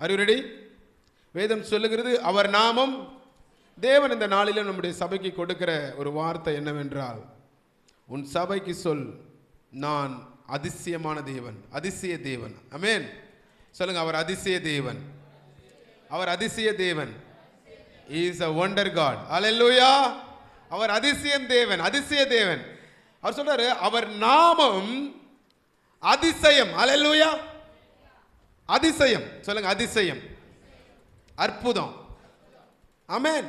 அறிவுரடி வேதம் சொல்லுகிறது அவர் நாமம் தேவன் இந்த நாளில நம்முடைய சபைக்கு கொடுக்கிற ஒரு வார்த்தை என்னவென்றால் உன் சபைக்கு சொல் நான் அதிசயமான தேவன் அதிசய தேவன். அமேன் சொல்லுங்க அவர் அதிசய தேவன் அவர் அதிசய தேவன் is a wonder God hallelujah அவர் அதிசயம் தேவன் அதிசய தேவன். அவர் சொல்றாரு அவர் நாமம் அதிசயம். அலல்லூயா அதிசயம். சொல்லுங்க அதிசயம். அற்புதம். அமேன்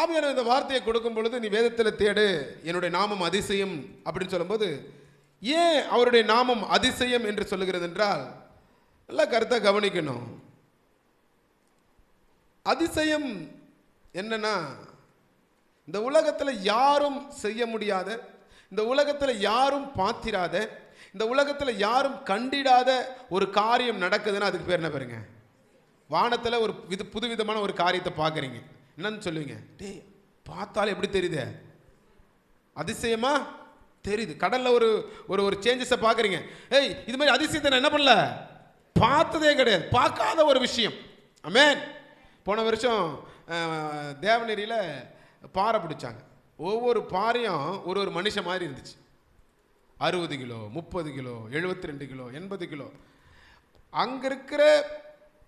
ஆவியான இந்த வார்த்தையை கொடுக்கும் பொழுது நீ வேதத்தில் தேடு என்னுடைய நாமம் அதிசயம் அப்படின்னு சொல்லும்போது ஏன் அவருடைய நாமம் அதிசயம் என்று சொல்லுகிறது என்றால் நல்லா கருத்தை கவனிக்கணும். அதிசயம் என்னன்னா இந்த உலகத்தில் யாரும் செய்ய முடியாத இந்த உலகத்தில் யாரும் பார்த்திராத இந்த உலகத்தில் யாரும் கண்டிடாத ஒரு காரியம் நடக்குதுன்னா அதுக்கு பேர் என்ன பாருங்க? வானத்தில் ஒரு வித புதுவிதமான ஒரு காரியத்தை பார்க்குறீங்க. என்னன்னு சொல்லுவீங்க? டேய் பார்த்தாலும் எப்படி தெரியுது? அதிசயமா தெரியுது. கடலில் ஒரு ஒரு ஒரு சேஞ்சஸை பார்க்குறீங்க. ஏய் இது மாதிரி அதிசயத்தை நான் என்ன பண்ணல? பார்த்ததே கிடையாது. பார்க்காத ஒரு விஷயம். அமேன் போன வருஷம் தேவநெறியில் பாறை பிடிச்சாங்க. ஒவ்வொரு பாறையும் ஒரு ஒரு மனுஷன் மாதிரி இருந்துச்சு. அறுபது கிலோ முப்பது கிலோ எழுபத்தி ரெண்டு கிலோ எண்பது கிலோ. அங்கே இருக்கிற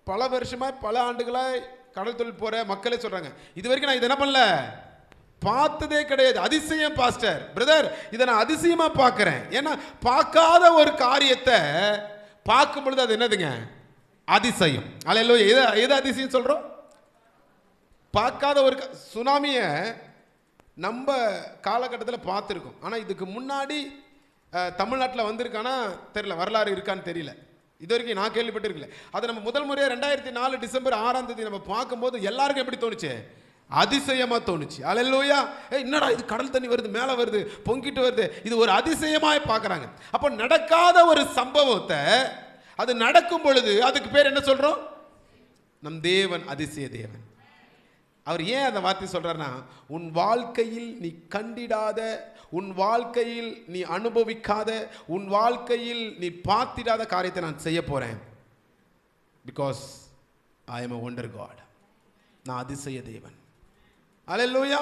பல வருஷமாக பல ஆண்டுகளாக கடல் தொழில் போகிற மக்களே சொல்கிறாங்க இது வரைக்கும் நான் இதை என்ன பண்ணல? பார்த்ததே கிடையாது. அதிசயம் பாஸ்டர் பிரதர் இதை நான் அதிசயமாக பார்க்குறேன். ஏன்னா பார்க்காத ஒரு காரியத்தை பார்க்கும் பொழுது அது என்னதுங்க? அதிசயம். அல்ல எது எது அதிசயம் சொல்கிறோம் பார்க்காத ஒரு க- சுனாமியை நம்ம காலகட்டத்தில் பார்த்துருக்கோம். ஆனால் இதுக்கு முன்னாடி தமிழ்நாட்டில் வந்திருக்கானா? தெரியல. வரலாறு இருக்கான்னு தெரியல. இது வரைக்கும் நான் கேள்விப்பட்டிருக்கல. அதை நம்ம முதல் முறையாக ரெண்டாயிரத்தி நாலு டிசம்பர் ஆறாம் தேதி நம்ம பார்க்கும்போது எல்லாருக்கும் எப்படி தோணுச்சு? அதிசயமாக தோணுச்சு. அலல்லோயா ஏ என்னடா இது கடல் தண்ணி வருது மேலே வருது பொங்கிட்டு வருது. இது ஒரு அதிசயமாக பார்க்குறாங்க. அப்போ நடக்காத ஒரு சம்பவத்தை அது நடக்கும் பொழுது அதுக்கு பேர் என்ன சொல்கிறோம் நம் தேவன் அதிசய தேவன். அவர் ஏன் அந்த வார்த்தை சொல்றாருன்னா உன் வாழ்க்கையில் நீ கண்டிடாத உன் வாழ்க்கையில் நீ அனுபவிக்காத உன் வாழ்க்கையில் நீ பார்த்திடாத காரியத்தை நான் செய்ய போறேன். Because I am a wonder God நான் அதிசய தேவன். அலையலூயா